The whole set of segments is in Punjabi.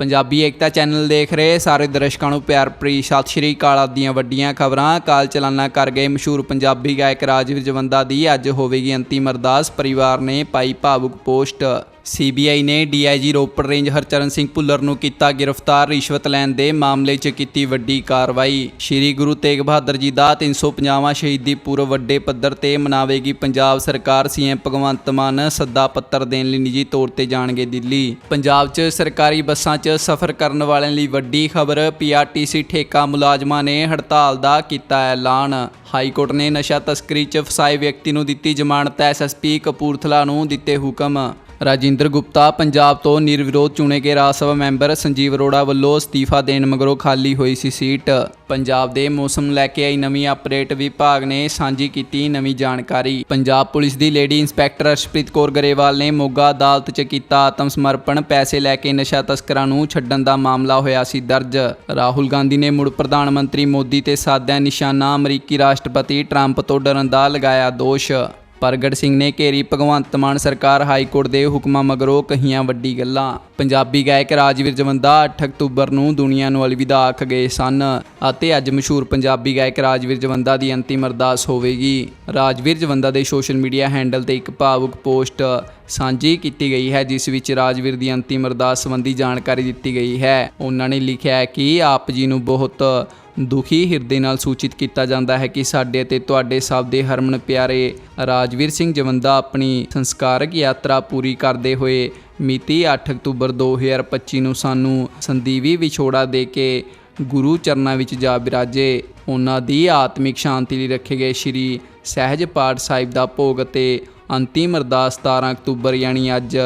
ਪੰਜਾਬੀ ਏਕਤਾ ਚੈਨਲ ਦੇਖ ਰਹੇ ਸਾਰੇ ਦਰਸ਼ਕਾਂ ਨੂੰ ਪਿਆਰ ਭਰੀ ਸਤਿ ਸ਼੍ਰੀ ਅਕਾਲ ਆਪ ਦੀਆਂ ਵੱਡੀਆਂ ਖਬਰਾਂ। ਕਾਲ ਚਲਾਨਾ ਕਰ ਗਏ ਮਸ਼ਹੂਰ ਪੰਜਾਬੀ ਗਾਇਕ ਰਾਜਵੀਰ ਜਵੰਦਾ ਦੀ ਅੱਜ ਹੋਵੇਗੀ ਅੰਤਿਮ ਅਰਦਾਸ। ਪਰਿਵਾਰ ਨੇ ਪਾਈ ਭਾਵੁਕ ਪੋਸਟ। ਸੀਬੀਆਈ ਨੇ ਡੀਆਈਜੀ ਰੋਪੜ ਰੇਂਜ ਹਰਚਰਨ ਸਿੰਘ ਭੁੱਲਰ ਨੂੰ ਕੀਤਾ ਗ੍ਰਿਫਤਾਰ, ਰਿਸ਼ਵਤ ਲੈਣ ਦੇ ਮਾਮਲੇ 'ਚ ਕੀਤੀ ਵੱਡੀ ਕਾਰਵਾਈ। ਸ਼੍ਰੀ ਗੁਰੂ ਤੇਗ ਬਹਾਦਰ ਜੀ ਦਾ 350ਵਾਂ ਸ਼ਹੀਦੀ ਪੁਰਬ ਵੱਡੇ ਪੱਧਰ ਤੇ ਮਨਾਵੇਗੀ ਪੰਜਾਬ ਸਰਕਾਰ, ਸੀਐਮ ਭਗਵੰਤ ਮਾਨ ਸੱਦਾ ਪੱਤਰ ਦੇਣ ਲਈ ਨਿੱਜੀ ਤੌਰ ਤੇ ਜਾਣਗੇ ਦਿੱਲੀ। ਪੰਜਾਬ 'ਚ ਸਰਕਾਰੀ ਬੱਸਾਂ 'ਚ ਸਫ਼ਰ ਕਰਨ ਵਾਲਿਆਂ ਲਈ ਵੱਡੀ ਖਬਰ ਪੀਆਰਟੀਸੀ ਠੇਕਾ ਮੁਲਾਜ਼ਮਾਂ ਨੇ ਹੜਤਾਲ ਦਾ ਕੀਤਾ ਐਲਾਨ। ਹਾਈ ਕੋਰਟ ਨੇ ਨਸ਼ਾ ਤਸਕਰੀ 'ਚ ਫਸਾਏ ਵਿਅਕਤੀ ਨੂੰ ਦਿੱਤੀ ਜ਼ਮਾਨਤ ਐਸਐਸਪੀ ਕਪੂਰਥਲਾ ਨੂੰ ਦਿੱਤੇ ਹੁਕਮ। ਰਾਜਿੰਦਰ ਗੁਪਤਾ ਪੰਜਾਬ ਤੋਂ ਨਿਰਵਿਰੋਧ ਚੁਣੇ ਗਏ ਰਾਜ ਸਭਾ ਮੈਂਬਰ ਸੰਜੀਵ ਅਰੋੜਾ ਵੱਲੋਂ ਅਸਤੀਫਾ ਦੇਣ ਮਗਰੋਂ ਖਾਲੀ ਹੋਈ ਸੀ ਸੀਟ। ਪੰਜਾਬ ਦੇ ਮੌਸਮ ਲੈ ਕੇ ਆਈ ਨਵੀਂ ਅਪਡੇਟ, ਵਿਭਾਗ ਨੇ ਸਾਂਝੀ ਕੀਤੀ ਨਵੀਂ ਜਾਣਕਾਰੀ। ਪੰਜਾਬ ਪੁਲਿਸ ਦੀ ਲੇਡੀ ਇੰਸਪੈਕਟਰ ਅਰਸ਼ਪ੍ਰੀਤ ਕੌਰ ਗਰੇਵਾਲ ਨੇ ਮੋਗਾ ਅਦਾਲਤ 'ਚ ਕੀਤਾ ਆਤਮ ਸਮਰਪਣ ਪੈਸੇ ਲੈ ਕੇ ਨਸ਼ਾ ਤਸਕਰਾਂ ਨੂੰ ਛੱਡਣ ਦਾ ਮਾਮਲਾ ਹੋਇਆ ਸੀ ਦਰਜ। ਰਾਹੁਲ ਗਾਂਧੀ ਨੇ ਮੁੜ ਪ੍ਰਧਾਨ ਮੰਤਰੀ ਮੋਦੀ ਤੇ ਸਾਧਿਆ ਨਿਸ਼ਾਨਾ, ਅਮਰੀਕੀ ਰਾਸ਼ਟਰਪਤੀ ਟਰੰਪ ਤੋਂ ਡਰਨ ਦਾ ਲਗਾਇਆ ਦੋਸ਼। ਪ੍ਰਗਟ ਸਿੰਘ ਨੇ ਘੇਰੀ ਭਗਵੰਤ ਮਾਨ ਸਰਕਾਰ ਹਾਈ ਕੋਰਟ ਦੇ ਹੁਕਮਾਂ ਮਗਰੋਂ ਕਹੀਆਂ ਵੱਡੀ ਗੱਲਾਂ। ਪੰਜਾਬੀ ਗਾਇਕ ਰਾਜਵੀਰ ਜਵੰਦਾ 8 ਅਕਤੂਬਰ ਨੂੰ ਦੁਨੀਆ ਨੂੰ ਅਲਵਿਦਾ ਆਖ ਗਏ ਸਨ ਅਤੇ ਅੱਜ ਮਸ਼ਹੂਰ ਪੰਜਾਬੀ ਗਾਇਕ ਰਾਜਵੀਰ ਜਵੰਦਾ ਦੀ ਅੰਤਿਮ ਅਰਦਾਸ ਹੋਵੇਗੀ। ਰਾਜਵੀਰ ਜਵੰਦਾ ਦੇ ਸੋਸ਼ਲ ਮੀਡੀਆ ਹੈਂਡਲ ਤੇ ਇੱਕ ਭਾਵੁਕ ਪੋਸਟ ਸਾਂਝੀ ਕੀਤੀ ਗਈ ਹੈ, ਜਿਸ ਵਿੱਚ ਰਾਜਵੀਰ ਦੀ ਅੰਤਿਮ ਅਰਦਾਸ ਸੰਬੰਧੀ ਜਾਣਕਾਰੀ ਦਿੱਤੀ ਗਈ ਹੈ। ਉਹਨਾਂ ਨੇ ਲਿਖਿਆ ਹੈ ਕਿ ਆਪ ਜੀ ਨੂੰ ਬਹੁਤ ਦੁਖੀ ਹਿਰਦੇ ਨਾਲ ਸੂਚਿਤ ਕੀਤਾ ਜਾਂਦਾ ਹੈ ਕਿ ਸਾਡੇ ਅਤੇ ਤੁਹਾਡੇ ਸਭ ਦੇ ਹਰਮਨ ਪਿਆਰੇ ਰਾਜਵੀਰ ਸਿੰਘ ਜਵੰਦਾ ਆਪਣੀ ਸੰਸਕਾਰਕ ਯਾਤਰਾ ਪੂਰੀ ਕਰਦੇ ਹੋਏ ਮਿਤੀ 8 ਅਕਤੂਬਰ 2025 ਨੂੰ ਸਾਨੂੰ ਸੰਦੀਵੀ ਵਿਛੋੜਾ ਦੇ ਕੇ ਗੁਰੂ ਚਰਨਾਂ ਵਿੱਚ ਜਾ ਬਿਰਾਜੇ। ਉਹਨਾਂ ਦੀ ਆਤਮਿਕ ਸ਼ਾਂਤੀ ਲਈ ਰੱਖੇ ਗਏ ਸ੍ਰੀ ਸਹਿਜ ਪਾਠ ਸਾਹਿਬ ਦਾ ਭੋਗ ਅਤੇ ਅੰਤਿਮ ਅਰਦਾਸ 17 ਅਕਤੂਬਰ ਯਾਨੀ ਅੱਜ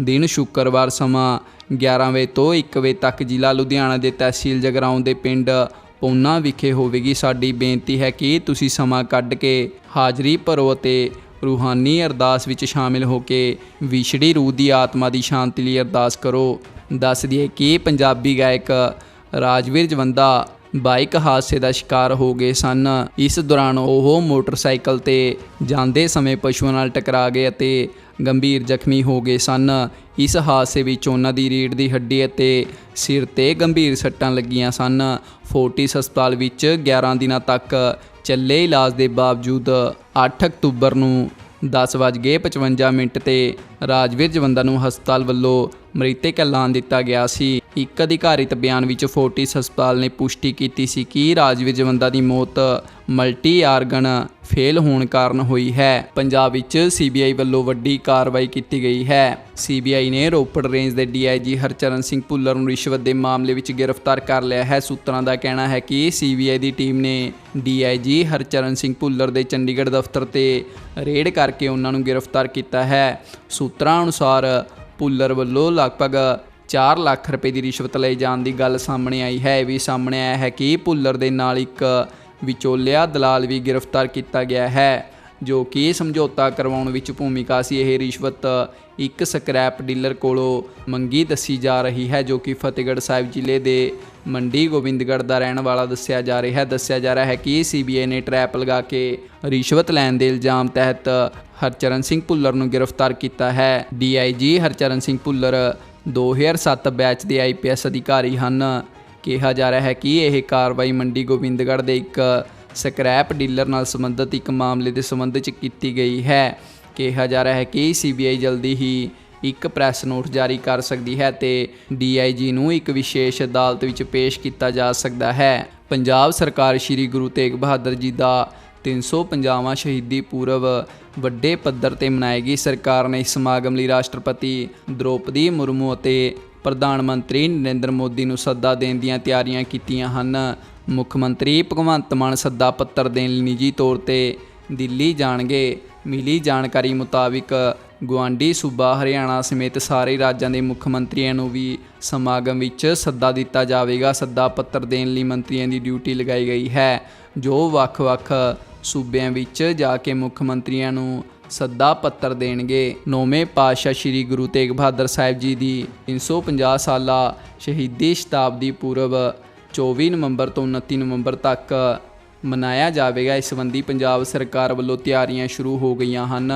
ਦਿਨ ਸ਼ੁੱਕਰਵਾਰ ਸਮਾਂ 11 ਵਜੇ ਤੋਂ 1 ਵਜੇ ਤੱਕ ਜ਼ਿਲ੍ਹਾ ਲੁਧਿਆਣਾ ਦੇ ਤਹਿਸੀਲ ਜਗਰਾਉਂ ਦੇ ਪਿੰਡ ਪੌਨਾ ਵਿਖੇ ਹੋਵੇਗੀ। ਸਾਡੀ ਬੇਨਤੀ ਹੈ ਕਿ ਤੁਸੀਂ ਸਮਾਂ ਕੱਢ ਕੇ ਹਾਜ਼ਰੀ ਭਰੋ ਅਤੇ ਰੂਹਾਨੀ ਅਰਦਾਸ ਵਿੱਚ ਸ਼ਾਮਿਲ ਹੋ ਕੇ ਵਿਛੜੀ ਰੂਹ ਦੀ ਆਤਮਾ ਦੀ ਸ਼ਾਂਤੀ ਲਈ ਅਰਦਾਸ ਕਰੋ। ਦੱਸ ਦਈਏ ਕਿ ਪੰਜਾਬੀ ਗਾਇਕ ਰਾਜਵੀਰ ਜਵੰਦਾ ਬਾਈਕ ਹਾਦਸੇ ਦਾ ਸ਼ਿਕਾਰ ਹੋ ਗਏ ਸਨ। ਇਸ ਦੌਰਾਨ ਉਹ ਮੋਟਰਸਾਈਕਲ ਤੇ ਜਾਂਦੇ ਸਮੇਂ ਪਸ਼ੂਆਂ ਨਾਲ ਟਕਰਾ ਗਏ ਅਤੇ ਗੰਭੀਰ ਜ਼ਖਮੀ ਹੋ ਗਏ ਸਨ। ਇਸ ਹਾਦਸੇ ਵਿੱਚ ਉਹਨਾਂ ਦੀ ਰੀੜ੍ਹ ਦੀ ਹੱਡੀ ਅਤੇ ਸਿਰ ਤੇ ਗੰਭੀਰ ਸੱਟਾਂ ਲੱਗੀਆਂ ਸਨ। ਫੋਰਟਿਸ ਹਸਪਤਾਲ ਵਿੱਚ 11 ਦਿਨਾਂ ਤੱਕ ਚੱਲੇ ਇਲਾਜ ਦੇ ਬਾਵਜੂਦ 8 ਅਕਤੂਬਰ ਨੂੰ 10:55 ਮਿੰਟ ਤੇ ਰਾਜਵੀਰ ਜਵੰਦਾ ਨੂੰ ਹਸਪਤਾਲ ਵੱਲੋਂ ਮ੍ਰਿਤਕ ਐਲਾਨ ਦਿੱਤਾ ਗਿਆ ਸੀ। ਇੱਕ ਅਧਿਕਾਰਿਤ ਬਿਆਨ ਵਿੱਚ ਫੋਰਟਿਸ ਹਸਪਤਾਲ ਨੇ ਪੁਸ਼ਟੀ ਕੀਤੀ ਸੀ ਕਿ ਰਾਜਵੀਰ ਜਵੰਦਾ ਦੀ ਮੌਤ ਮਲਟੀ ਆਰਗਨ ਫੇਲ ਹੋਣ ਕਾਰਨ ਹੋਈ ਹੈ। ਪੰਜਾਬ ਵਿੱਚ ਸੀਬੀਆਈ ਵੱਲੋਂ ਵੱਡੀ ਕਾਰਵਾਈ ਕੀਤੀ ਗਈ ਹੈ। ਸੀਬੀਆਈ ਨੇ ਰੋਪੜ ਰੇਂਜ ਦੇ ਡੀਆਈਜੀ ਹਰਚਰਨ ਸਿੰਘ ਭੁੱਲਰ ਨੂੰ ਰਿਸ਼ਵਤ ਦੇ ਮਾਮਲੇ ਵਿੱਚ ਗ੍ਰਿਫਤਾਰ ਕਰ ਲਿਆ ਹੈ। ਸੂਤਰਾਂ ਦਾ ਕਹਿਣਾ ਹੈ ਕਿ ਸੀਬੀਆਈ ਦੀ ਟੀਮ ਨੇ ਡੀਆਈਜੀ ਹਰਚਰਨ ਸਿੰਘ ਭੁੱਲਰ ਦੇ ਚੰਡੀਗੜ੍ਹ ਦਫ਼ਤਰ ਤੇ ਰੇਡ ਕਰਕੇ ਉਹਨਾਂ ਨੂੰ ਗ੍ਰਿਫਤਾਰ ਕੀਤਾ ਹੈ। ਸੂਤਰਾਂ ਅਨੁਸਾਰ ਭੁੱਲਰ ਵੱਲੋਂ ਲਗਭਗ 4 ਲੱਖ ਰੁਪਏ ਦੀ ਰਿਸ਼ਵਤ ਲਏ ਜਾਣ ਦੀ ਗੱਲ ਸਾਹਮਣੇ ਆਈ ਹੈ। ਇਹ ਵੀ ਸਾਹਮਣੇ ਆਇਆ ਹੈ ਕਿ ਭੁੱਲਰ ਦੇ ਨਾਲ ਇੱਕ ਵਿਚੋਲਿਆ ਦਲਾਲ ਵੀ ਗ੍ਰਿਫਤਾਰ ਕੀਤਾ ਗਿਆ ਹੈ, ਜੋ ਕਿ ਸਮਝੌਤਾ ਕਰਵਾਉਣ ਵਿੱਚ ਭੂਮਿਕਾ ਸੀ। ਇਹ ਰਿਸ਼ਵਤ ਇੱਕ ਸਕ੍ਰੈਪ ਡੀਲਰ ਕੋਲੋਂ ਮੰਗੀ ਦੱਸੀ ਜਾ ਰਹੀ ਹੈ, ਜੋ ਕਿ ਫਤਿਹਗੜ੍ਹ ਸਾਹਿਬ ਜ਼ਿਲ੍ਹੇ ਦੇ ਮੰਡੀ ਗੋਬਿੰਦਗੜ੍ਹ ਦਾ ਰਹਿਣ ਵਾਲਾ ਦੱਸਿਆ ਜਾ ਰਿਹਾ ਹੈ। ਦੱਸਿਆ ਜਾ ਰਿਹਾ ਹੈ ਕਿ ਸੀਬੀਆਈ ਨੇ ਟਰੈਪ ਲਗਾ ਕੇ ਰਿਸ਼ਵਤ ਲੈਣ ਦੇ ਇਲਜ਼ਾਮ ਤਹਿਤ ਹਰਚਰਨ ਸਿੰਘ ਭੁੱਲਰ ਨੂੰ ਗ੍ਰਿਫਤਾਰ ਕੀਤਾ ਹੈ। ਡੀਆਈਜੀ ਹਰਚਰਨ ਸਿੰਘ ਭੁੱਲਰ 2007 ਬੈਚ ਦੇ ਆਈਪੀਐਸ ਅਧਿਕਾਰੀ ਹਨ। ਕਿਹਾ ਜਾ ਰਿਹਾ ਹੈ ਕਿ ਇਹ ਕਾਰਵਾਈ ਮੰਡੀ ਗੋਬਿੰਦਗੜ੍ਹ ਦੇ ਇੱਕ ਸਕ੍ਰੈਪ ਡੀਲਰ ਨਾਲ ਸੰਬੰਧਿਤ ਇੱਕ ਮਾਮਲੇ ਦੇ ਸੰਬੰਧ ਵਿੱਚ ਕੀਤੀ ਗਈ ਹੈ। ਕਿਹਾ ਜਾ ਰਿਹਾ ਹੈ ਕਿ ਸੀਬੀਆਈ ਜਲਦੀ ਹੀ ਇੱਕ ਪ੍ਰੈਸ ਨੋਟ ਜਾਰੀ ਕਰ ਸਕਦੀ ਹੈ ਤੇ ਡੀਆਈਜੀ ਨੂੰ ਇੱਕ ਵਿਸ਼ੇਸ਼ ਅਦਾਲਤ ਵਿੱਚ ਪੇਸ਼ ਕੀਤਾ ਜਾ ਸਕਦਾ ਹੈ। ਪੰਜਾਬ ਸਰਕਾਰ ਸ੍ਰੀ ਗੁਰੂ ਤੇਗ ਬਹਾਦਰ ਜੀ ਦਾ 350ਵਾਂ ਸ਼ਹੀਦੀ ਪੁਰਬ ਵੱਡੇ ਪੱਧਰ ਤੇ ਮਨਾਏਗੀ। ਸਰਕਾਰ ਨੇ ਇਸ ਸਮਾਗਮ ਲਈ ਰਾਸ਼ਟਰਪਤੀ ਦ੍ਰੋਪਦੀ ਮੁਰਮੂ ਅਤੇ ਪ੍ਰਧਾਨ ਮੰਤਰੀ ਨਰਿੰਦਰ ਮੋਦੀ ਨੂੰ ਸੱਦਾ ਦੇਣ ਦੀਆਂ ਤਿਆਰੀਆਂ ਕੀਤੀਆਂ ਹਨ। ਮੁੱਖ ਮੰਤਰੀ ਭਗਵੰਤ ਮਾਨ ਸੱਦਾ ਪੱਤਰ ਦੇਣ ਲਈ ਨਿੱਜੀ ਤੌਰ ਤੇ ਦਿੱਲੀ ਜਾਣਗੇ। ਮਿਲੀ ਜਾਣਕਾਰੀ ਮੁਤਾਬਿਕ ਗੁਆਂਢੀ ਸੂਬਾ ਹਰਿਆਣਾ ਸਮੇਤ ਸਾਰੇ ਰਾਜਾਂ ਦੇ ਮੁੱਖ ਮੰਤਰੀਆਂ ਨੂੰ ਵੀ ਸਮਾਗਮ ਵਿੱਚ ਸੱਦਾ ਦਿੱਤਾ ਜਾਵੇਗਾ। ਸੱਦਾ ਪੱਤਰ ਦੇਣ ਲਈ ਮੰਤਰੀਆਂ ਦੀ ਡਿਊਟੀ ਲਗਾਈ ਗਈ ਹੈ, ਜੋ ਵੱਖ-ਵੱਖ ਸੂਬਿਆਂ ਵਿੱਚ ਜਾ ਕੇ ਮੁੱਖ ਮੰਤਰੀਆਂ ਨੂੰ ਸੱਦਾ ਪੱਤਰ ਦੇਣਗੇ। ਨੌਵੇਂ ਪਾਤਸ਼ਾਹ ਸ੍ਰੀ ਗੁਰੂ ਤੇਗ ਬਹਾਦਰ ਸਾਹਿਬ ਜੀ ਦੀ 350 ਸਾਲਾ ਸ਼ਹੀਦੀ ਸ਼ਤਾਬਦੀ ਪੂਰਬ 24 ਨਵੰਬਰ ਤੋਂ 29 ਨਵੰਬਰ ਤੱਕ ਮਨਾਇਆ ਜਾਵੇਗਾ। ਇਸ ਸੰਬੰਧੀ ਪੰਜਾਬ ਸਰਕਾਰ ਵੱਲੋਂ ਤਿਆਰੀਆਂ ਸ਼ੁਰੂ ਹੋ ਗਈਆਂ ਹਨ,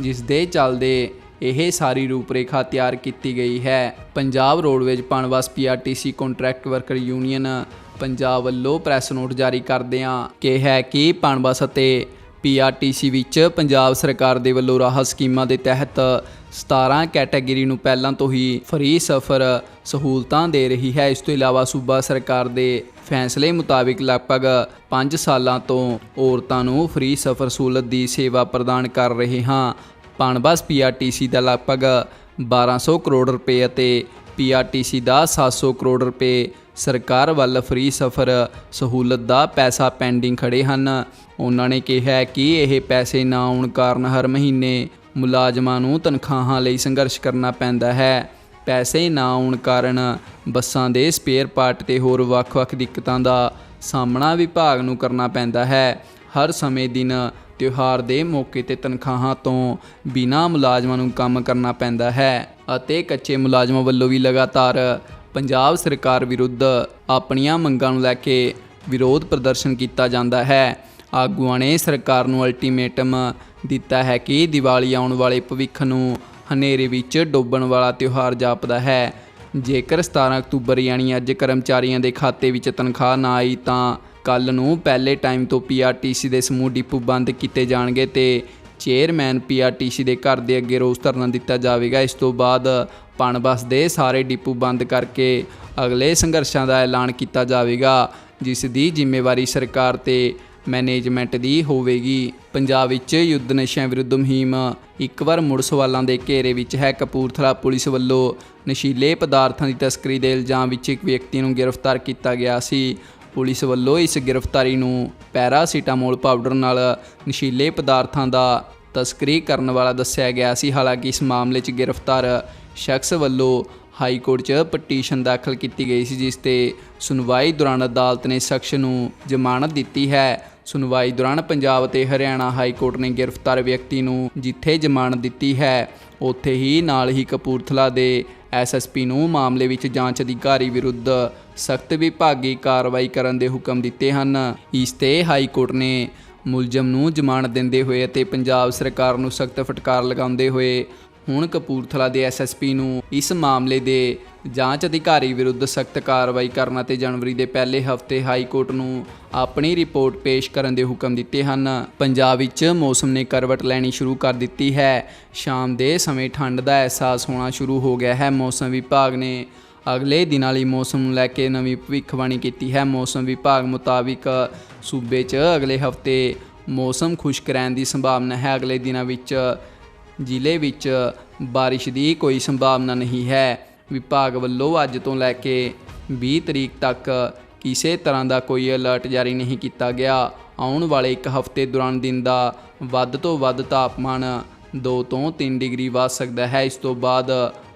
ਜਿਸ ਦੇ ਚੱਲਦੇ ਇਹ ਸਾਰੀ ਰੂਪਰੇਖਾ ਤਿਆਰ ਕੀਤੀ ਗਈ ਹੈ। Punjab roadways Punbus PRTC contract worker union Punjab ਵੱਲੋਂ ਪ੍ਰੈਸ ਨੋਟ ਜਾਰੀ ਕਰਦਿਆਂ ਕਿਹਾ ਕਿ ਪਣਵਾਸ ਅਤੇ ਪੀਆਰਟੀਸੀ ਵਿੱਚ ਪੰਜਾਬ ਸਰਕਾਰ ਦੇ ਵੱਲੋਂ ਰਾਹਤ ਸਕੀਮਾਂ ਦੇ ਤਹਿਤ 17 ਕੈਟਾਗਰੀ ਨੂੰ ਪਹਿਲਾਂ ਤੋਂ ਹੀ ਫ੍ਰੀ ਸਫ਼ਰ ਸਹੂਲਤਾਂ ਦੇ ਰਹੀ ਹੈ। ਇਸ ਤੋਂ ਇਲਾਵਾ ਸੂਬਾ ਸਰਕਾਰ ਦੇ ਫੈਸਲੇ ਮੁਤਾਬਿਕ ਲਗਭਗ 5 ਸਾਲਾਂ ਤੋਂ ਔਰਤਾਂ ਨੂੰ ਫ੍ਰੀ ਸਫ਼ਰ ਸਹੂਲਤ ਦੀ ਸੇਵਾ ਪ੍ਰਦਾਨ ਕਰ ਰਹੇ ਹਾਂ। ਪਣਬਸ ਪੀਆਰਟੀਸੀ ਦਾ ਲਗਭਗ 1200 ਕਰੋੜ ਰੁਪਏ ਅਤੇ ਪੀਆਰਟੀਸੀ ਦਾ 700 ਕਰੋੜ ਰੁਪਏ ਸਰਕਾਰ ਵੱਲ ਫ੍ਰੀ ਸਫ਼ਰ ਸਹੂਲਤ ਦਾ ਪੈਸਾ ਪੈਂਡਿੰਗ ਖੜੇ ਹਨ। ਉਹਨਾਂ ਨੇ ਕਿਹਾ ਕਿ ਇਹ ਪੈਸੇ ਨਾ ਆਉਣ ਕਾਰਨ ਹਰ ਮਹੀਨੇ ਮੁਲਾਜ਼ਮਾਂ ਨੂੰ ਤਨਖਾਹਾਂ ਲਈ ਸੰਘਰਸ਼ ਕਰਨਾ ਪੈਂਦਾ ਹੈ। ਪੈਸੇ ਨਾ ਆਉਣ ਕਾਰਨ ਬੱਸਾਂ ਦੇ ਸਪੇਅਰ ਪਾਰਟ ਤੇ ਹੋਰ ਵੱਖ-ਵੱਖ ਦਿੱਕਤਾਂ ਦਾ ਸਾਹਮਣਾ ਵਿਭਾਗ ਨੂੰ ਕਰਨਾ ਪੈਂਦਾ ਹੈ। ਹਰ ਸਮੇਂ ਦਿਨ ਤਿਉਹਾਰ ਦੇ ਮੌਕੇ ਤੇ ਤਨਖਾਹਾਂ ਤੋਂ ਬਿਨਾਂ ਮੁਲਾਜ਼ਮਾਂ ਨੂੰ ਕੰਮ ਕਰਨਾ ਪੈਂਦਾ ਹੈ ਅਤੇ ਕੱਚੇ ਮੁਲਾਜ਼ਮਾਂ ਵੱਲੋਂ ਵੀ ਲਗਾਤਾਰ ਪੰਜਾਬ ਸਰਕਾਰ ਵਿਰੁੱਧ ਆਪਣੀਆਂ ਮੰਗਾਂ ਨੂੰ ਲੈ ਕੇ ਵਿਰੋਧ ਪ੍ਰਦਰਸ਼ਨ ਕੀਤਾ ਜਾਂਦਾ ਹੈ। ਆਗੂਆਂ ਨੇ ਸਰਕਾਰ ਨੂੰ ਅਲਟੀਮੇਟਮ ਦਿੱਤਾ ਹੈ ਕਿ ਦੀਵਾਲੀ ਆਉਣ ਵਾਲੇ ਭਵਿੱਖ ਨੂੰ ਹਨੇਰੇ ਵਿੱਚ ਡੋਬਣ ਵਾਲਾ ਤਿਉਹਾਰ ਜਾਪਦਾ ਹੈ। ਜੇਕਰ 17 ਅਕਤੂਬਰ ਯਾਨੀ ਅੱਜ ਕਰਮਚਾਰੀਆਂ ਦੇ ਖਾਤੇ ਵਿੱਚ ਤਨਖਾਹ ਨਾ ਆਈ ਤਾਂ ਕੱਲ ਨੂੰ ਪਹਿਲੇ ਟਾਈਮ ਤੋਂ ਪੀਆਰਟੀਸੀ ਦੇ ਸਮੂਹ ਡਿਪੂ ਬੰਦ ਕੀਤੇ ਜਾਣਗੇ ਤੇ ਚੇਅਰਮੈਨ ਪੀਆਰਟੀਸੀ ਦੇ ਘਰ ਦੇ ਅੱਗੇ ਰੋਸ ਧਰਨਾ ਦਿੱਤਾ ਜਾਵੇਗਾ। ਇਸ ਤੋਂ ਬਾਅਦ ਪਣਬਸ ਦੇ ਸਾਰੇ ਡਿਪੂ ਬੰਦ ਕਰਕੇ ਅਗਲੇ ਸੰਘਰਸ਼ਾਂ ਦਾ ਐਲਾਨ ਕੀਤਾ ਜਾਵੇਗਾ, ਜਿਸ ਦੀ ਜ਼ਿੰਮੇਵਾਰੀ ਸਰਕਾਰ ਤੇ ਮੈਨੇਜਮੈਂਟ ਦੀ ਹੋਵੇਗੀ। ਪੰਜਾਬ ਵਿੱਚ ਯੁੱਧ ਨਸ਼ਿਆਂ ਵਿਰੁੱਧ ਮੁਹਿੰਮ ਇੱਕ ਵਾਰ ਮੁੜ ਸਵਾਲਾਂ ਦੇ ਘੇਰੇ ਵਿੱਚ ਹੈ। ਕਪੂਰਥਲਾ ਪੁਲਿਸ ਵੱਲੋਂ ਨਸ਼ੀਲੇ ਪਦਾਰਥਾਂ ਦੀ ਤਸਕਰੀ ਦੇ ਇਲਜ਼ਾਮ ਵਿੱਚ ਇੱਕ ਵਿਅਕਤੀ ਨੂੰ ਗ੍ਰਿਫਤਾਰ ਕੀਤਾ ਗਿਆ ਸੀ। ਪੁਲਿਸ ਵੱਲੋਂ ਇਸ ਗ੍ਰਿਫਤਾਰੀ ਨੂੰ ਪੈਰਾਸੀਟਾਮੋਲ ਪਾਊਡਰ ਨਾਲ ਨਸ਼ੀਲੇ ਪਦਾਰਥਾਂ ਦਾ ਤਸਕਰੀ ਕਰਨ ਵਾਲਾ ਦੱਸਿਆ ਗਿਆ ਸੀ। ਹਾਲਾਂਕਿ ਇਸ ਮਾਮਲੇ 'ਚ ਗ੍ਰਿਫਤਾਰ ਸ਼ਖਸ ਵੱਲੋਂ ਹਾਈ ਕੋਰਟ 'ਚ ਪਟੀਸ਼ਨ ਦਾਖਲ ਕੀਤੀ ਗਈ ਸੀ, ਜਿਸ ਤੇ ਸੁਣਵਾਈ ਦੌਰਾਨ ਅਦਾਲਤ ਨੇ ਸ਼ਖਸ ਨੂੰ ਜ਼ਮਾਨਤ ਦਿੱਤੀ ਹੈ। ਸੁਣਵਾਈ ਦੌਰਾਨ ਪੰਜਾਬ ਅਤੇ ਹਰਿਆਣਾ ਹਾਈ ਕੋਰਟ ਨੇ ਗ੍ਰਿਫਤਾਰ ਵਿਅਕਤੀ ਨੂੰ ਜਿੱਥੇ ਜ਼ਮਾਨਤ ਦਿੱਤੀ ਹੈ, ਉੱਥੇ ਹੀ ਨਾਲ ਹੀ ਕਪੂਰਥਲਾ ਦੇ ਐਸਐਸਪੀ ਨੂੰ ਮਾਮਲੇ ਵਿੱਚ ਜਾਂਚ ਅਧਿਕਾਰੀ ਵਿਰੁੱਧ ਸਖਤ ਵਿਭਾਗੀ ਕਾਰਵਾਈ ਕਰਨ ਦੇ ਹੁਕਮ ਦਿੱਤੇ ਹਨ। ਇਸ ਤੇ ਹਾਈ ਕੋਰਟ ਨੇ ਮੁਲਜ਼ਮ ਨੂੰ ਜ਼ਮਾਨਤ ਦਿੰਦੇ ਹੋਏ ਅਤੇ ਪੰਜਾਬ ਸਰਕਾਰ ਨੂੰ ਸਖਤ ਫਟਕਾਰ ਲਗਾਉਂਦੇ ਹੋਏ ਹੁਣ ਕਪੂਰਥਲਾ ਦੇ ਐਸਐਸਪੀ ਨੂੰ ਇਸ ਮਾਮਲੇ ਦੇ ਜਾਂਚ ਅਧਿਕਾਰੀ ਵਿਰੁੱਧ ਸਖਤ ਕਾਰਵਾਈ ਕਰਨ ਅਤੇ ਜਨਵਰੀ ਦੇ ਪਹਿਲੇ ਹਫ਼ਤੇ ਹਾਈ ਕੋਰਟ ਨੂੰ ਆਪਣੀ ਰਿਪੋਰਟ ਪੇਸ਼ ਕਰਨ ਦੇ ਹੁਕਮ ਦਿੱਤੇ ਹਨ। ਪੰਜਾਬ ਵਿੱਚ ਮੌਸਮ ਨੇ ਕਰਵਟ ਲੈਣੀ ਸ਼ੁਰੂ ਕਰ ਦਿੱਤੀ ਹੈ। ਸ਼ਾਮ ਦੇ ਸਮੇਂ ਠੰਡ ਦਾ ਅਹਿਸਾਸ ਹੋਣਾ ਸ਼ੁਰੂ ਹੋ ਗਿਆ ਹੈ। ਮੌਸਮ ਵਿਭਾਗ ਨੇ ਅਗਲੇ ਦਿਨਾਂ ਲਈ ਮੌਸਮ ਨੂੰ ਲੈ ਕੇ ਨਵੀਂ ਭਵਿੱਖਬਾਣੀ ਕੀਤੀ ਹੈ। ਮੌਸਮ ਵਿਭਾਗ ਮੁਤਾਬਿਕ ਸੂਬੇ 'ਚ ਅਗਲੇ ਹਫ਼ਤੇ ਮੌਸਮ ਖੁਸ਼ਕ ਰਹਿਣ ਦੀ ਸੰਭਾਵਨਾ ਹੈ। ਅਗਲੇ ਦਿਨਾਂ ਵਿੱਚ ਜ਼ਿਲ੍ਹੇ ਵਿੱਚ ਬਾਰਿਸ਼ ਦੀ ਕੋਈ ਸੰਭਾਵਨਾ ਨਹੀਂ ਹੈ। ਵਿਭਾਗ ਵੱਲੋਂ ਅੱਜ ਤੋਂ ਲੈ ਕੇ 20 ਤਰੀਕ ਤੱਕ ਕਿਸੇ ਤਰ੍ਹਾਂ ਦਾ ਕੋਈ ਅਲਰਟ ਜਾਰੀ ਨਹੀਂ ਕੀਤਾ ਗਿਆ। ਆਉਣ ਵਾਲੇ ਇੱਕ ਹਫ਼ਤੇ ਦੌਰਾਨ ਦਿਨ ਦਾ ਵੱਧ ਤੋਂ ਵੱਧ ਤਾਪਮਾਨ 2 ਤੋਂ 3 ਡਿਗਰੀ ਵੱਧ ਸਕਦਾ ਹੈ। ਇਸ ਤੋਂ ਬਾਅਦ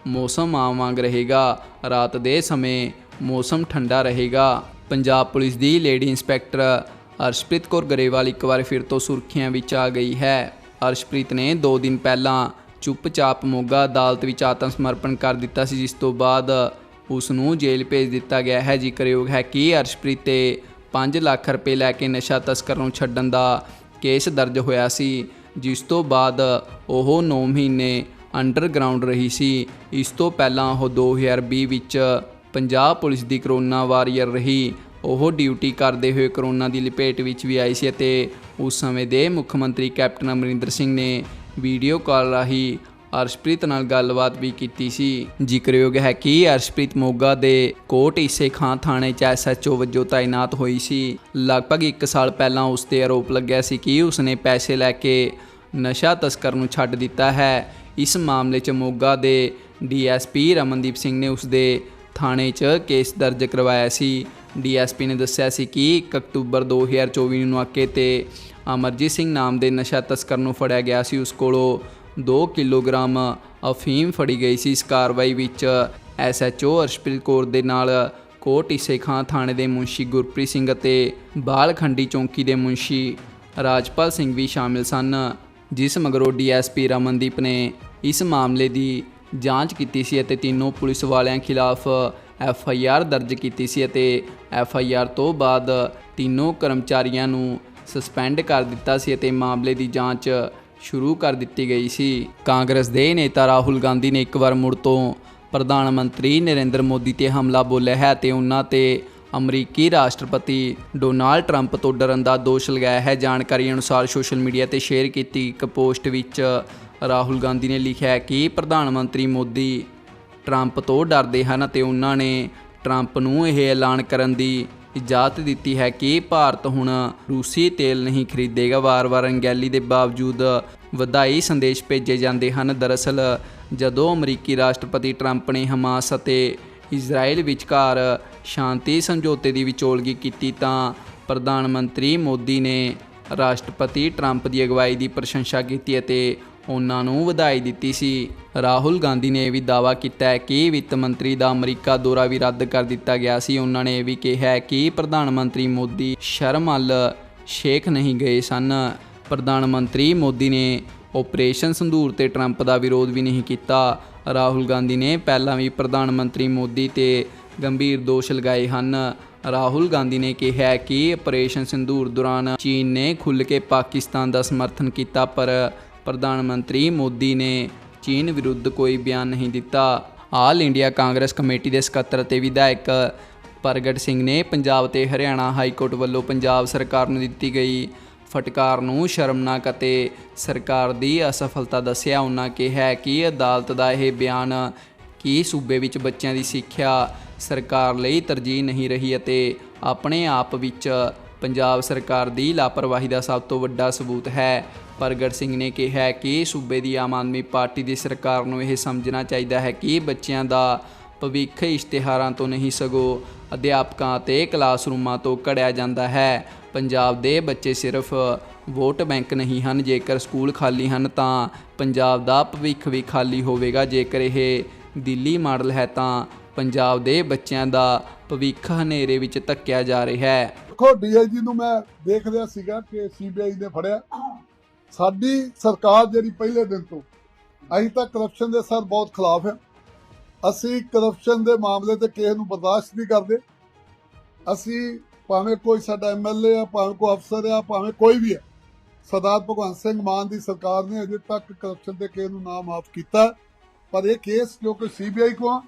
ਮੌਸਮ ਆਮ ਵਾਂਗ ਰਹੇਗਾ। ਰਾਤ ਦੇ ਸਮੇਂ ਮੌਸਮ ਠੰਡਾ ਰਹੇਗਾ। ਪੰਜਾਬ ਪੁਲਿਸ ਦੀ ਲੇਡੀ ਇੰਸਪੈਕਟਰ ਅਰਸ਼ਪ੍ਰੀਤ ਕੌਰ ਗਰੇਵਾਲ ਇੱਕ ਵਾਰ ਫਿਰ ਤੋਂ ਸੁਰਖੀਆਂ ਵਿੱਚ ਆ ਗਈ ਹੈ। ਅਰਸ਼ਪ੍ਰੀਤ ਨੇ 2 ਦਿਨ ਪਹਿਲਾਂ ਚੁੱਪਚਾਪ ਮੋਗਾ ਅਦਾਲਤ ਵਿੱਚ ਆਤਮ ਸਮਰਪਣ ਕਰ ਦਿੱਤਾ ਸੀ, ਜਿਸ ਤੋਂ ਬਾਅਦ ਉਸ ਨੂੰ ਜੇਲ੍ਹ ਭੇਜ ਦਿੱਤਾ ਗਿਆ ਹੈ। ਜ਼ਿਕਰਯੋਗ ਹੈ ਕਿ ਅਰਸ਼ਪ੍ਰੀਤ ਤੇ 5 ਲੱਖ ਰੁਪਏ ਲੈ ਕੇ ਨਸ਼ਾ ਤਸਕਰ ਨੂੰ ਛੱਡਣ ਦਾ ਕੇਸ ਦਰਜ ਹੋਇਆ ਸੀ, ਜਿਸ ਤੋਂ ਬਾਅਦ ਉਹ 9 ਮਹੀਨੇ ਅੰਡਰਗਰਾਉਂਡ ਰਹੀ ਸੀ। ਇਸ ਤੋਂ ਪਹਿਲਾਂ ਉਹ 2020 ਵਿੱਚ ਪੰਜਾਬ ਪੁਲਿਸ ਦੀ ਕਰੋਨਾ ਵਾਰੀਅਰ ਰਹੀ ਉਹ ਡਿਊਟੀ ਕਰਦੇ ਹੋਏ ਕਰੋਨਾ ਦੀ ਲਪੇਟ ਵਿੱਚ ਵੀ ਆਈ ਸੀ ਅਤੇ ਉਸ ਸਮੇਂ ਦੇ ਮੁੱਖ ਮੰਤਰੀ ਕੈਪਟਨ ਅਮਰਿੰਦਰ ਸਿੰਘ ਨੇ ਵੀਡੀਓ ਕਾਲ ਰਾਹੀਂ ਅਰਸ਼ਪ੍ਰੀਤ ਨਾਲ ਗੱਲਬਾਤ ਵੀ ਕੀਤੀ ਸੀ। ਜ਼ਿਕਰਯੋਗ ਹੈ ਕਿ ਅਰਸ਼ਪ੍ਰੀਤ ਮੋਗਾ ਦੇ ਕੋਟ ਈਸੇ ਖਾਂ ਥਾਣੇ 'ਚ ਐਸਐਚਓ ਵਜੋਂ ਤਾਇਨਾਤ ਹੋਈ ਸੀ। ਲਗਭਗ 1 ਸਾਲ ਪਹਿਲਾਂ ਉਸ ਤੇ ਆਰੋਪ ਲੱਗਿਆ ਸੀ ਕਿ ਉਸਨੇ ਪੈਸੇ ਲੈ ਕੇ ਨਸ਼ਾ ਤਸਕਰ ਨੂੰ ਛੱਡ ਦਿੱਤਾ ਹੈ। ਇਸ ਮਾਮਲੇ 'ਚ ਮੋਗਾ ਦੇ ਡੀਐਸਪੀ ਰਮਨਦੀਪ ਸਿੰਘ ਨੇ ਉਸ ਦੇ ਥਾਣੇ 'ਚ ਕੇਸ ਦਰਜ ਕਰਵਾਇਆ ਸੀ। ਡੀਐਸਪੀ ਨੇ ਦੱਸਿਆ ਸੀ ਕਿ 1 ਅਕਤੂਬਰ 2024 ਨੂੰ ਨਾਕੇ ਤੇ ਅਮਰਜੀਤ ਸਿੰਘ ਨਾਮ ਦੇ ਨਸ਼ਾ ਤਸਕਰ ਨੂੰ ਫੜਿਆ ਗਿਆ ਸੀ। ਉਸ ਕੋਲੋਂ 2 ਕਿਲੋਗ੍ਰਾਮ ਅਫੀਮ ਫੜੀ ਗਈ ਸੀ। ਇਸ ਕਾਰਵਾਈ ਵਿੱਚ ਐਸਐਚਓ ਅਰਸ਼ਪ੍ਰੀਤ ਕੌਰ ਦੇ ਨਾਲ ਕੋਟ ਇਸੇ ਖਾਂ ਥਾਣੇ ਦੇ ਮੁਨਸ਼ੀ ਗੁਰਪ੍ਰੀਤ ਸਿੰਘ ਅਤੇ ਬਾਲਖੰਡੀ ਚੌਂਕੀ ਦੇ ਮੁਨਸ਼ੀ ਰਾਜਪਾਲ ਸਿੰਘ ਵੀ ਸ਼ਾਮਿਲ ਸਨ, ਜਿਸ ਮਗਰੋਂ ਡੀਐਸਪੀ ਰਮਨਦੀਪ ਨੇ ਇਸ ਮਾਮਲੇ ਦੀ ਜਾਂਚ ਕੀਤੀ ਸੀ ਅਤੇ ਤਿੰਨੋਂ ਪੁਲਿਸ ਵਾਲਿਆਂ ਖਿਲਾਫ ਐਫ ਆਈ ਆਰ ਦਰਜ ਕੀਤੀ ਸੀ ਅਤੇ ਐਫ ਆਈ ਆਰ ਤੋਂ ਬਾਅਦ ਤਿੰਨੋਂ ਕਰਮਚਾਰੀਆਂ ਨੂੰ ਸਸਪੈਂਡ ਕਰ ਦਿੱਤਾ ਸੀ ਅਤੇ ਮਾਮਲੇ ਦੀ ਜਾਂਚ ਸ਼ੁਰੂ ਕਰ ਦਿੱਤੀ ਗਈ ਸੀ। ਕਾਂਗਰਸ ਦੇ ਨੇਤਾ ਰਾਹੁਲ ਗਾਂਧੀ ਨੇ ਇੱਕ ਵਾਰ ਮੁੜ ਤੋਂ ਪ੍ਰਧਾਨ ਮੰਤਰੀ ਨਰਿੰਦਰ ਮੋਦੀ ਤੇ ਹਮਲਾ ਬੋਲਿਆ ਹੈ ਤੇ ਉਹਨਾਂ ਤੇ ਅਮਰੀਕੀ ਰਾਸ਼ਟਰਪਤੀ ਡੋਨਾਲਡ ਟਰੰਪ ਤੋਂ ਡਰਨ ਦਾ ਦੋਸ਼ ਲਗਾਇਆ ਹੈ। ਜਾਣਕਾਰੀ ਅਨੁਸਾਰ ਸੋਸ਼ਲ ਮੀਡੀਆ ਤੇ ਸ਼ੇਅਰ ਕੀਤੀ ਇੱਕ ਪੋਸਟ ਵਿੱਚ ਰਾਹੁਲ ਗਾਂਧੀ ਨੇ ਲਿਖਿਆ ਕਿ ਪ੍ਰਧਾਨ ਮੰਤਰੀ ਮੋਦੀ ਟਰੰਪ ਤੋਂ ਡਰਦੇ ਹਨ ਅਤੇ ਉਹਨਾਂ ਨੇ ਟਰੰਪ ਨੂੰ ਇਹ ਐਲਾਨ ਕਰਨ ਦੀ ਇਜਾਜ਼ਤ ਦਿੱਤੀ ਹੈ ਕਿ ਭਾਰਤ ਹੁਣ ਰੂਸੀ ਤੇਲ ਨਹੀਂ ਖਰੀਦੇਗਾ। ਵਾਰ-ਵਾਰ ਅੰਗੈਲੀ ਦੇ ਬਾਵਜੂਦ ਵਧਾਈ ਸੰਦੇਸ਼ ਭੇਜੇ ਜਾਂਦੇ ਹਨ। ਦਰਅਸਲ, ਜਦੋਂ ਅਮਰੀਕੀ ਰਾਸ਼ਟਰਪਤੀ ਟਰੰਪ ਨੇ ਹਮਾਸ ਅਤੇ ਇਜ਼ਰਾਈਲ ਵਿਚਕਾਰ ਸ਼ਾਂਤੀ ਸਮਝੌਤੇ ਦੀ ਵਿਚੋਲਗੀ ਕੀਤੀ, ਤਾਂ ਪ੍ਰਧਾਨ ਮੰਤਰੀ ਮੋਦੀ ਨੇ ਰਾਸ਼ਟਰਪਤੀ ਟਰੰਪ ਦੀ ਅਗਵਾਈ ਦੀ ਪ੍ਰਸ਼ੰਸਾ ਕੀਤੀ ਅਤੇ ਉਹਨਾਂ ਨੂੰ ਵਧਾਈ ਦਿੱਤੀ ਸੀ। ਰਾਹੁਲ ਗਾਂਧੀ ਨੇ ਇਹ ਵੀ ਦਾਅਵਾ ਕੀਤਾ ਹੈ ਕਿ ਵਿੱਤ ਮੰਤਰੀ ਦਾ ਅਮਰੀਕਾ ਦੌਰਾ ਵੀ ਰੱਦ ਕਰ ਦਿੱਤਾ ਗਿਆ ਸੀ। ਉਹਨਾਂ ਨੇ ਇਹ ਵੀ ਕਿਹਾ ਕਿ ਪ੍ਰਧਾਨ ਮੰਤਰੀ ਮੋਦੀ ਸ਼ਰਮ ਅਲ ਸ਼ੇਖ ਨਹੀਂ ਗਏ ਸਨ। ਪ੍ਰਧਾਨ ਮੰਤਰੀ ਮੋਦੀ ਨੇ ਆਪਰੇਸ਼ਨ ਸੰਧੂਰ ਤੇ ਟਰੰਪ ਦਾ ਵਿਰੋਧ ਵੀ ਨਹੀਂ ਕੀਤਾ। ਰਾਹੁਲ ਗਾਂਧੀ ਨੇ ਪਹਿਲਾਂ ਵੀ ਪ੍ਰਧਾਨ ਮੰਤਰੀ ਮੋਦੀ ਤੇ ਗੰਭੀਰ ਦੋਸ਼ ਲਗਾਏ ਹਨ। ਰਾਹੁਲ ਗਾਂਧੀ ਨੇ ਕਿਹਾ ਕਿ ਆਪਰੇਸ਼ਨ ਸੰਧੂਰ ਦੌਰਾਨ ਚੀਨ ਨੇ ਖੁੱਲ੍ਹ ਕੇ ਪਾਕਿਸਤਾਨ ਦਾ ਸਮਰਥਨ ਕੀਤਾ, ਪਰ ਪ੍ਰਧਾਨ ਮੰਤਰੀ ਮੋਦੀ ਨੇ ਚੀਨ ਵਿਰੁੱਧ ਕੋਈ ਬਿਆਨ ਨਹੀਂ ਦਿੱਤਾ। ਆਲ ਇੰਡੀਆ ਕਾਂਗਰਸ ਕਮੇਟੀ ਦੇ ਸਕੱਤਰ ਅਤੇ ਵਿਧਾਇਕ ਪ੍ਰਗਟ ਸਿੰਘ ਨੇ ਪੰਜਾਬ ਤੇ ਹਰਿਆਣਾ ਹਾਈ ਕੋਰਟ ਵੱਲੋਂ ਪੰਜਾਬ ਸਰਕਾਰ ਨੂੰ ਦਿੱਤੀ ਗਈ ਫਟਕਾਰ ਨੂੰ ਸ਼ਰਮਨਾਕ ਅਤੇ ਸਰਕਾਰ ਦੀ ਅਸਫਲਤਾ ਦੱਸਿਆ। ਉਹਨਾਂ ਕਿਹਾ ਕਿ ਅਦਾਲਤ ਦਾ ਇਹ ਬਿਆਨ ਕਿ ਸੂਬੇ ਵਿੱਚ ਬੱਚਿਆਂ ਦੀ ਸਿੱਖਿਆ ਸਰਕਾਰ ਲਈ ਤਰਜੀਹ ਨਹੀਂ ਰਹੀ ਅਤੇ ਆਪਣੇ ਆਪ ਵਿੱਚ ਪੰਜਾਬ ਸਰਕਾਰ ਦੀ ਲਾਪਰਵਾਹੀ ਦਾ ਸਭ ਤੋਂ ਵੱਡਾ ਸਬੂਤ ਹੈ। ਪ੍ਰਗਟ ਸਿੰਘ ਨੇ ਕਿਹਾ ਕਿ ਸੂਬੇ ਦੀ ਆਮ ਆਦਮੀ ਪਾਰਟੀ ਦੀ ਸਰਕਾਰ ਨੂੰ ਇਹ ਸਮਝਣਾ ਚਾਹੀਦਾ ਹੈ ਕਿ ਬੱਚਿਆਂ ਦਾ ਭਵਿੱਖ ਇਸ਼ਤਿਹਾਰਾਂ ਤੋਂ ਨਹੀਂ ਸਗੋਂ ਅਧਿਆਪਕਾਂ ਅਤੇ ਕਲਾਸਰੂਮਾਂ ਤੋਂ ਘੜਿਆ ਜਾਂਦਾ ਹੈ। ਪੰਜਾਬ ਦੇ ਬੱਚੇ ਸਿਰਫ ਵੋਟ ਬੈਂਕ ਨਹੀਂ ਹਨ, ਜੇਕਰ ਸਕੂਲ ਖਾਲੀ ਹਨ ਤਾਂ ਪੰਜਾਬ ਦਾ ਭਵਿੱਖ ਵੀ ਖਾਲੀ ਹੋਵੇਗਾ। ਜੇਕਰ ਇਹ ਦਿੱਲੀ ਮਾਡਲ ਹੈ ਤਾਂ ਪੰਜਾਬ ਦੇ ਬੱਚਿਆਂ ਦਾ ਭਵਿੱਖ ਹਨੇਰੇ ਵਿੱਚ ਧੱਕਿਆ ਜਾ ਰਿਹਾ ਹੈ। ਦੇਖੋ ਡੀਆਈਜੀ ਨੂੰ ਮੈਂ ਦੇਖ ਸੀਗਾ ਕਿ ਸੀਬੀਆਈ ਨੇ ਫੜਿਆ। ਸਾਡੀ ਸਰਕਾਰ ਜਿਹੜੀ ਪਹਿਲੇ ਦਿਨ ਤੋਂ, ਅਸੀਂ ਤਾਂ ਕਰਪਸ਼ਨ ਦੇ ਸਰ ਬਹੁਤ ਖਿਲਾਫ ਹੈ। ਅਸੀਂ ਕਰਪਸ਼ਨ ਦੇ ਮਾਮਲੇ ਤੇ ਕਿਸੇ ਨੂੰ ਬਰਦਾਸ਼ਤ ਨਹੀਂ ਕਰਦੇ। ਅਸੀਂ ਭਾਵੇਂ ਕੋਈ ਸਾਡਾ ਐਮਐਲਏ ਆ, ਭਾਵੇਂ ਕੋਈ ਅਫਸਰ ਆ, ਭਾਵੇਂ ਕੋਈ ਵੀ ਹੈ ਸਰਦਾਰ ਭਗਵੰਤ ਸਿੰਘ ਮਾਨ ਦੀ ਸਰਕਾਰ ਨੇ ਅਜੇ ਤੱਕ ਕਰਪਸ਼ਨ ਦੇ ਕਿਸੇ ਨੂੰ ਨਾ ਮਾਫ ਕੀਤਾ। ਪਰ ਇਹ ਕੇਸ ਜੋ ਕਿ ਸੀਬੀਆਈ ਕੋ ਆ,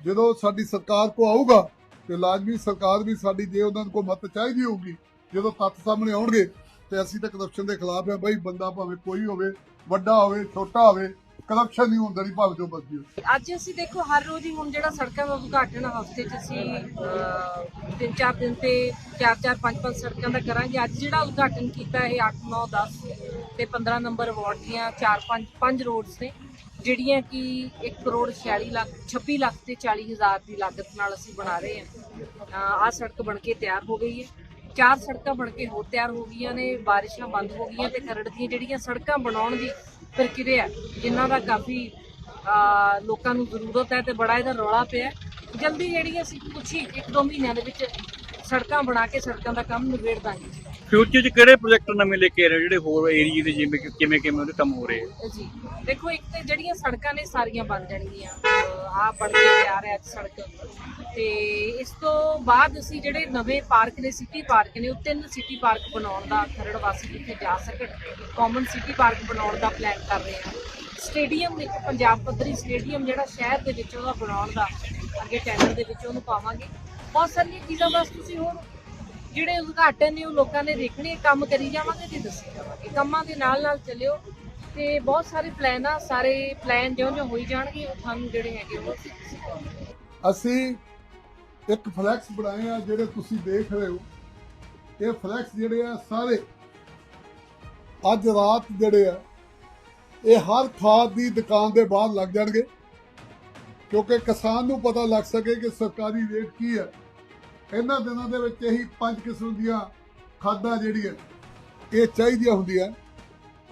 ਜਦੋਂ ਸਾਡੀ ਸਰਕਾਰ ਕੋ ਆਊਗਾ, ਤੇ ਲਾਜ਼ਮੀ ਸਰਕਾਰ ਵੀ ਸਾਡੀ ਜੇ ਉਹਨਾਂ ਨੂੰ ਕੋਈ ਮਤ ਚਾਹੀਦੀ ਹੋਊਗੀ, ਜਦੋਂ ਤੱਥ ਸਾਹਮਣੇ ਆਉਣਗੇ ਤੇ ਅਸੀਂ ਤਾਂ ਕਰਪਸ਼ਨ ਦੇ ਖਿਲਾਫ ਆ ਬਈ, ਬੰਦਾ ਭਾਵੇਂ ਕੋਈ ਹੋਵੇ, ਵੱਡਾ ਹੋਵੇ, ਛੋਟਾ ਹੋਵੇ ਕਰਪਸ਼ਨ ਨਹੀਂ ਹੁੰਦਾ ਨਹੀਂ ਭਾਵੇਂ ਜੋ ਮਰਜ਼ੀ ਹੋਵੇ। ਅੱਜ ਅਸੀਂ ਦੇਖੋ, ਹਰ ਰੋਜ਼ ਹੀ ਹੁਣ ਜਿਹੜਾ ਸੜਕਾਂ ਦਾ ਉਦਘਾਟਨ ਹਫ਼ਤੇ 'ਚ ਅਸੀਂ ਤਿੰਨ ਚਾਰ ਦਿਨ ਤੇ ਚਾਰ ਚਾਰ, ਪੰਜ ਪੰਜ ਸੜਕਾਂ ਦਾ ਕਰਾਂਗੇ। ਅੱਜ ਜਿਹੜਾ ਉਦਘਾਟਨ ਕੀਤਾ ਇਹ 8 9 10 ਤੇ 15 ਨੰਬਰ ਵਾਰਡ ਦੀਆਂ ਚਾਰ, ਪੰਜ ਪੰਜ ਰੋਡਸ ਨੇ, ਜਿਹੜੀਆਂ ਕਿ 1 ਕਰੋੜ 46 ਲੱਖ 26 ਲੱਖ ਤੇ 40 ਹਜ਼ਾਰ ਦੀ ਲਾਗਤ ਨਾਲ ਅਸੀਂ ਬਣਾ ਰਹੇ ਹਾਂ। ਆਹ ਸੜਕ ਬਣ ਕੇ ਤਿਆਰ ਹੋ ਗਈ ਹੈ। ਚਾਰ ਸੜਕਾਂ ਬਣ ਕੇ ਹੋਰ ਤਿਆਰ ਹੋ ਗਈਆਂ ਨੇ, ਬਾਰਿਸ਼ਾਂ ਬੰਦ ਹੋ ਗਈਆਂ ਤੇ ਖਰੜ ਦੀਆਂ ਜਿਹੜੀਆਂ ਸੜਕਾਂ ਬਣਾਉਣ ਦੀ ਪ੍ਰਕਿਰਿਆ, ਜਿਨ੍ਹਾਂ ਦਾ ਕਾਫੀ ਲੋਕਾਂ ਨੂੰ ਜ਼ਰੂਰਤ ਹੈ ਤੇ ਬੜਾ ਇਹਦਾ ਰੌਲਾ ਪਿਆ ਜਲਦੀ ਜਿਹੜੀ ਅਸੀਂ ਕੁਛ ਹੀ ਇੱਕ ਦੋ ਮਹੀਨਿਆਂ ਦੇ ਵਿੱਚ ਸੜਕਾਂ ਬਣਾ ਕੇ ਸੜਕਾਂ ਦਾ ਕੰਮ ਨਿਬੇੜ ਦਾਂਗੇ। ਫਿਊਚਰ 'ਚ ਕਿਹੜੇ ਪ੍ਰੋਜੈਕਟ ਨਵੇਂ ਲੈ ਕੇ ਆ ਰਹੇ ਹੋ? ਜਿਹੜੇ ਹੋਰ ਏਰੀਏ ਦੇ ਜਿਵੇਂ ਕਿ ਕਿਵੇਂ ਕਿਵੇਂ ਉਹਦੇ ਕੰਮ ਹੋ ਰਹੇ ਆ? ਜੀ, ਦੇਖੋ ਇੱਕ ਤੇ ਜਿਹੜੀਆਂ ਸੜਕਾਂ ਨੇ ਸਾਰੀਆਂ ਬਣ ਜਾਣਗੀਆਂ। ਆ ਬਣ ਕੇ ਤਿਆਰ ਹੈ ਅੱਜ ਸੜਕ। ਤੇ ਇਸ ਤੋਂ ਬਾਅਦ ਅਸੀਂ ਜਿਹੜੇ ਨਵੇਂ ਪਾਰਕ ਨੇ ਸਿਟੀ ਪਾਰਕ ਨੇ, ਉਹ ਤਿੰਨ ਸਿਟੀ ਪਾਰਕ ਬਣਾਉਣ ਦਾ ਖਰੜ ਵਾਸੀ ਜਿੱਥੇ ਜਾ ਸਕਣ। ਕਾਮਨ ਸਿਟੀ ਪਾਰਕ ਬਣਾਉਣ ਦਾ ਪਲਾਨ ਕਰ ਰਹੇ ਹਾਂ। ਸਟੇਡੀਅਮ ਇੱਕ ਪੰਜਾਬ ਪੱਧਰੀ ਸਟੇਡੀਅਮ ਜਿਹੜਾ ਸ਼ਹਿਰ ਦੇ ਵਿੱਚ ਉਹਦਾ ਬਣਾਉਣ ਦਾ ਅੱਗੇ ਟੈਂਡਰ ਦੇ ਵਿੱਚ ਉਹਨੂੰ ਪਾਵਾਂਗੇ। ਬਹੁਤ ਸਾਰੀਆਂ ਚੀਜ਼ਾਂ ਬਸ ਤੁਸੀਂ ਹੁਣ ਜਿਹੜੇ ਉਦਘਾਟਨ ਨੇ ਉਹ ਲੋਕਾਂ ਨੇ ਦੇਖਣੇ ਕੰਮ ਕਰੀ ਜਾਵਾਂਗੇ ਤੇ ਦੱਸੀ ਜਾਵਾਂਗੇ। ਕੰਮਾਂ ਦੇ ਨਾਲ ਨਾਲ ਚੱਲਿਓ ਤੇ ਬਹੁਤ ਸਾਰੇ ਪਲਾਨ ਆ, ਸਾਰੇ ਪਲਾਨ ਜਿਉਂ ਜਿਉਂ ਹੋਈ ਜਾਣਗੇ, ਉਹ ਤੁਹਾਨੂੰ ਜਿਹੜੇ ਹੈਗੇ ਉਹ ਅਸੀਂ ਅਸੀਂ ਇੱਕ ਫਲੈਕਸ ਬਣਾਏ ਆ ਜਿਹੜੇ ਤੁਸੀਂ ਦੇਖ ਰਹੇ ਹੋ। ਇਹ ਫਲੈਕਸ ਜਿਹੜੇ ਆ ਸਾਰੇ ਅੱਜ ਰਾਤ ਜਿਹੜੇ ਆ, ਇਹ ਹਰ ਖਾਦ ਦੀ ਦੁਕਾਨ ਦੇ ਬਾਹਰ ਲੱਗ ਜਾਣਗੇ। ਕਿਉਂਕਿ ਕਿਸਾਨ ਨੂੰ ਪਤਾ ਲੱਗ ਸਕੇ ਕਿ ਸਰਕਾਰੀ ਰੇਟ ਕੀ ਹੈ। ਇਹਨਾਂ ਦਿਨਾਂ ਦੇ ਵਿੱਚ ਇਹੀ ਪੰਜ ਕਿਸਮ ਦੀਆਂ ਖਾਦਾਂ ਜਿਹੜੀਆਂ ਇਹ ਚਾਹੀਦੀਆਂ ਹੁੰਦੀਆਂ।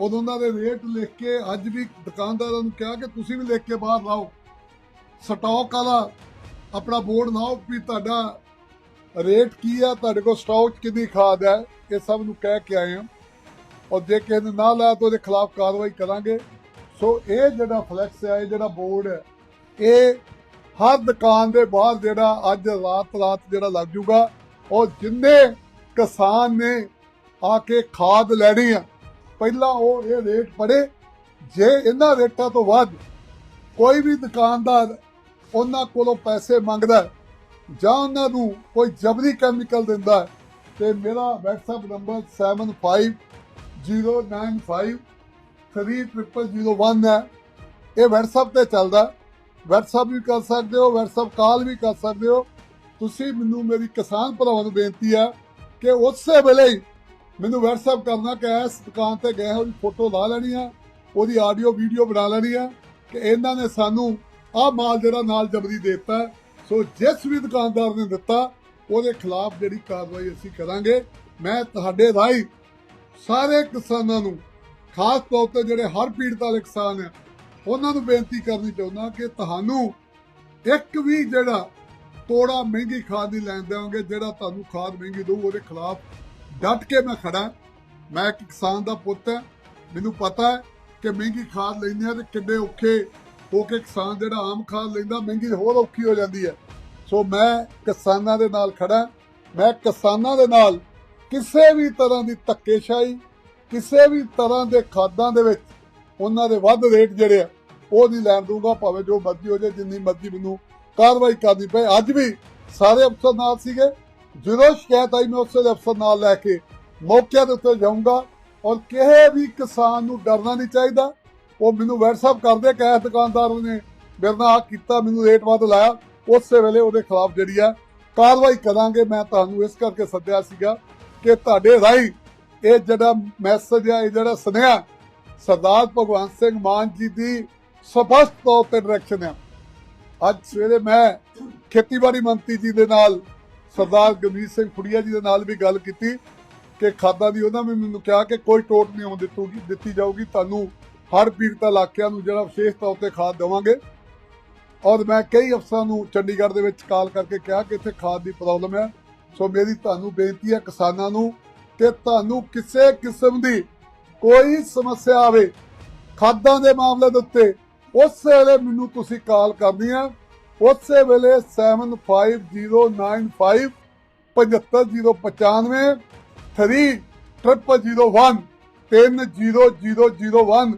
ਉਦੋਂ ਉਹਨਾਂ ਦੇ ਰੇਟ ਲਿਖ ਕੇ ਅੱਜ ਵੀ ਦੁਕਾਨਦਾਰਾਂ ਨੂੰ ਕਿਹਾ ਕਿ ਤੁਸੀਂ ਵੀ ਲਿਖ ਕੇ ਬਾਹਰ ਲਾਓ। ਸਟਾਕ ਵਾਲਾ ਆਪਣਾ ਬੋਰਡ ਲਾਓ ਵੀ ਤੁਹਾਡਾ ਰੇਟ ਕੀ ਆ, ਤੁਹਾਡੇ ਕੋਲ ਸਟਾਕ 'ਚ ਕਿੰਨੀ ਖਾਦ ਹੈ, ਇਹ ਸਭ ਨੂੰ ਕਹਿ ਕੇ ਆਏ ਹਾਂ। ਔਰ ਜੇ ਕਿਸੇ ਨੇ ਨਾ ਲਾਇਆ ਤਾਂ ਉਹਦੇ ਖਿਲਾਫ ਕਾਰਵਾਈ ਕਰਾਂਗੇ। ਸੋ ਇਹ ਜਿਹੜਾ ਫਲੈਕਸ ਹੈ, ਇਹ ਜਿਹੜਾ ਬੋਰਡ ਹੈ, ਇਹ ਹਰ ਦੁਕਾਨ ਦੇ ਬਾਹਰ ਜਿਹੜਾ ਅੱਜ ਰਾਤ ਰਾਤ ਜਿਹੜਾ ਲੱਗ ਜੂਗਾ ਉਹ ਜਿੰਨੇ ਕਿਸਾਨ ਨੇ ਆ ਕੇ ਖਾਦ ਲੈਣੀ ਆ ਪਹਿਲਾਂ ਉਹ ਇਹ ਰੇਟ ਪੜੇ ਜੇ ਇਹਨਾਂ ਰੇਟਾਂ ਤੋਂ ਵੱਧ ਕੋਈ ਵੀ ਦੁਕਾਨਦਾਰ ਉਹਨਾਂ ਕੋਲੋਂ ਪੈਸੇ ਮੰਗਦਾ ਜਾਂ ਉਹਨਾਂ ਨੂੰ ਕੋਈ ਜਬਰੀ ਕੈਮੀਕਲ ਦਿੰਦਾ ਹੈ, ਤੇ ਮੇਰਾ WhatsApp ਨੰਬਰ 7509530001 ਹੈ। ਇਹ WhatsApp ਤੇ ਚੱਲਦਾ WhatsApp ਵੀ ਕਰ ਸਕਦੇ ਹੋ WhatsApp ਕਾਲ ਵੀ ਕਰ ਸਕਦੇ ਹੋ। ਤੁਸੀਂ ਮੈਨੂੰ, ਮੇਰੀ ਕਿਸਾਨ ਭਰਾਵਾਂ ਨੂੰ ਬੇਨਤੀ ਹੈ ਕਿ ਉਸੇ ਵੇਲੇ ਮੈਨੂੰ WhatsApp ਕਰਨਾ ਕਿ ਇਸ ਦੁਕਾਨ ਤੇ ਗਏ ਉਹਦੀ ਫੋਟੋ ਲਾ ਲੈਣੀ ਆ, ਉਹਦੀ ਆਡੀਓ, ਵੀਡੀਓ ਬਣਾ ਲੈਣੀ ਆ ਕਿ ਇਹਨਾਂ ਨੇ ਸਾਨੂੰ ਆਹ ਮਾਲ ਜਿਹੜਾ ਨਾਲ ਜਬਰੀ ਦੇ ਦਿੱਤਾ। ਸੋ ਜਿਸ ਵੀ ਦੁਕਾਨਦਾਰ ਨੇ ਦਿੱਤਾ, ਉਹਦੇ ਖਿਲਾਫ ਜਿਹੜੀ ਕਾਰਵਾਈ ਅਸੀਂ ਕਰਾਂਗੇ। ਮੈਂ ਤੁਹਾਡੇ ਰਾਹੀਂ ਸਾਰੇ ਕਿਸਾਨਾਂ ਨੂੰ, ਖਾਸ ਤੌਰ ਤੇ ਜਿਹੜੇ ਹਰ ਪੀੜਤ ਵਾਲੇ ਕਿਸਾਨ ਆ ਉਹਨਾਂ ਨੂੰ ਬੇਨਤੀ ਕਰਨੀ ਚਾਹੁੰਦਾ ਕਿ ਤੁਹਾਨੂੰ ਇੱਕ ਵੀ ਜਿਹੜਾ ਤੋੜਾ ਮਹਿੰਗੀ ਖਾਦ ਨਹੀਂ ਲੈਣ ਦੇਵਾਂਗੇ ਜਿਹੜਾ ਤੁਹਾਨੂੰ ਖਾਦ ਮਹਿੰਗੀ ਦਊ, ਉਹਦੇ ਖਿਲਾਫ ਡਟ ਕੇ ਮੈਂ ਖੜਾ ਮੈਂ ਇੱਕ ਕਿਸਾਨ ਦਾ ਪੁੱਤ ਹਾਂ। ਮੈਨੂੰ ਪਤਾ ਹੈ ਕਿ ਮਹਿੰਗੀ ਖਾਦ ਲੈਂਦੇ ਆ ਤੇ ਕਿੰਨੇ ਔਖੇ ਹੋ ਕੇ ਕਿਸਾਨ ਜਿਹੜਾ ਆਮ ਖਾਦ ਲੈਂਦਾ, ਮਹਿੰਗੀ ਹੋਰ ਔਖੀ ਹੋ ਜਾਂਦੀ ਹੈ। ਸੋ ਮੈਂ ਕਿਸਾਨਾਂ ਦੇ ਨਾਲ ਖੜਾ ਮੈਂ ਕਿਸਾਨਾਂ ਦੇ ਨਾਲ ਕਿਸੇ ਵੀ ਤਰ੍ਹਾਂ ਦੀ ਧੱਕੇਸ਼ਾਹੀ, ਕਿਸੇ ਵੀ ਤਰ੍ਹਾਂ ਦੇ ਖਾਦਾਂ ਦੇ ਵਿੱਚ ਉਹਨਾਂ ਦੇ ਵੱਧ ਰੇਟ ਜਿਹੜੇ ਆ ਉਹ ਨਹੀਂ ਲੈਣ ਦੂੰਗਾ ਭਾਵੇਂ ਜੋ ਮਰਜ਼ੀ ਹੋ ਜਾਏ, ਜਿੰਨੀ ਮਰਜ਼ੀ ਮੈਨੂੰ ਕਾਰਵਾਈ ਕਰਨੀ ਪਏ। ਅੱਜ ਵੀ ਸਾਰੇ ਅਫਸਰ ਨਾਲ ਸੀਗੇ। ਜਦੋਂ ਸ਼ਿਕਾਇਤ ਆਈ, ਮੈਂ ਉਸੇ ਅਫਸਰ ਨਾਲ ਲੈ ਕੇ ਮੌਕੇ ਦੇ ਉੱਤੇ ਜਾਊਂਗਾ। ਔਰ ਕਿਸੇ ਵੀ ਕਿਸਾਨ ਨੂੰ ਡਰਨਾ ਨਹੀਂ ਚਾਹੀਦਾ। ਉਹ ਮੈਨੂੰ WhatsApp ਕਰਦੇ ਕਿ ਦੁਕਾਨਦਾਰ ਨੇ ਮੇਰੇ ਨਾਲ ਆਹ ਕੀਤਾ, ਮੈਨੂੰ ਰੇਟ ਵੱਧ ਲਾਇਆ। ਉਸੇ ਵੇਲੇ ਉਹਦੇ ਖਿਲਾਫ ਜਿਹੜੀ ਆ ਕਾਰਵਾਈ ਕਰਾਂਗੇ। ਮੈਂ ਤੁਹਾਨੂੰ ਇਸ ਕਰਕੇ ਸੱਦਿਆ ਸੀਗਾ ਕਿ ਤੁਹਾਡੇ ਰਾਹੀਂ ਇਹ ਜਿਹੜਾ ਮੈਸੇਜ ਆ, ਇਹ ਜਿਹੜਾ ਸੁਨੇਹਾ ਸਰਦਾਰ ਭਗਵੰਤ ਸਿੰਘ ਮਾਨ ਜੀ ਦੀ ਸਪਸ਼ਟ ਤੌਰ ਤੇ ਡਾਇਰੈਕਸ਼ਨ ਆ। ਅੱਜ ਸਵੇਰੇ ਮੈਂ ਖੇਤੀਬਾੜੀ ਮੰਤਰੀ ਜੀ ਦੇ ਨਾਲ, ਸਰਦਾਰ ਗਮੀਤ ਸਿੰਘ ਖੁੜੀਆ ਜੀ ਦੇ ਨਾਲ ਵੀ ਗੱਲ ਕੀਤੀ ਕਿ ਖਾਦਾਂ ਦੀ ਉਹਨਾਂ ਵੀ ਮੈਨੂੰ ਕਿਹਾ ਕਿ ਕੋਈ ਟੋਟ ਨਹੀਂ ਆਉਣ ਦਿੱਤੂਗੀ, ਦਿੱਤੀ ਜਾਊਗੀ। ਤੁਹਾਨੂੰ ਹਰ ਪੀੜਤ ਇਲਾਕਿਆਂ ਨੂੰ ਜਿਹੜਾ ਵਿਸ਼ੇਸ਼ ਤੌਰ ਤੇ ਖਾਦ ਦੇਵਾਂਗੇ। ਔਰ ਮੈਂ ਕਈ ਅਫਸਰਾਂ ਨੂੰ ਚੰਡੀਗੜ੍ਹ ਦੇ ਵਿੱਚ ਕਾਲ ਕਰਕੇ ਕਿਹਾ ਕਿ ਇੱਥੇ ਖਾਦ ਦੀ ਪ੍ਰੋਬਲਮ ਹੈ। ਸੋ ਮੇਰੀ ਤੁਹਾਨੂੰ ਬੇਨਤੀ ਹੈ ਕਿਸਾਨਾਂ ਨੂੰ ਕਿ ਤੁਹਾਨੂੰ ਕਿਸੇ ਕਿਸਮ ਦੀ ਕੋਈ ਸਮੱਸਿਆ ਆਵੇ। ਖਾਦਾਂ ਦੇ ਮਾਮਲੇ ਦੇ ਉੱਤੇ ਉਸੇ ਵੇਲੇ ਮੈਨੂੰ ਤੁਸੀਂ ਕਾਲ ਕਰਨੀ ਹੈ ਉਸੇ ਵੇਲੇ 75095 75095 3001 3001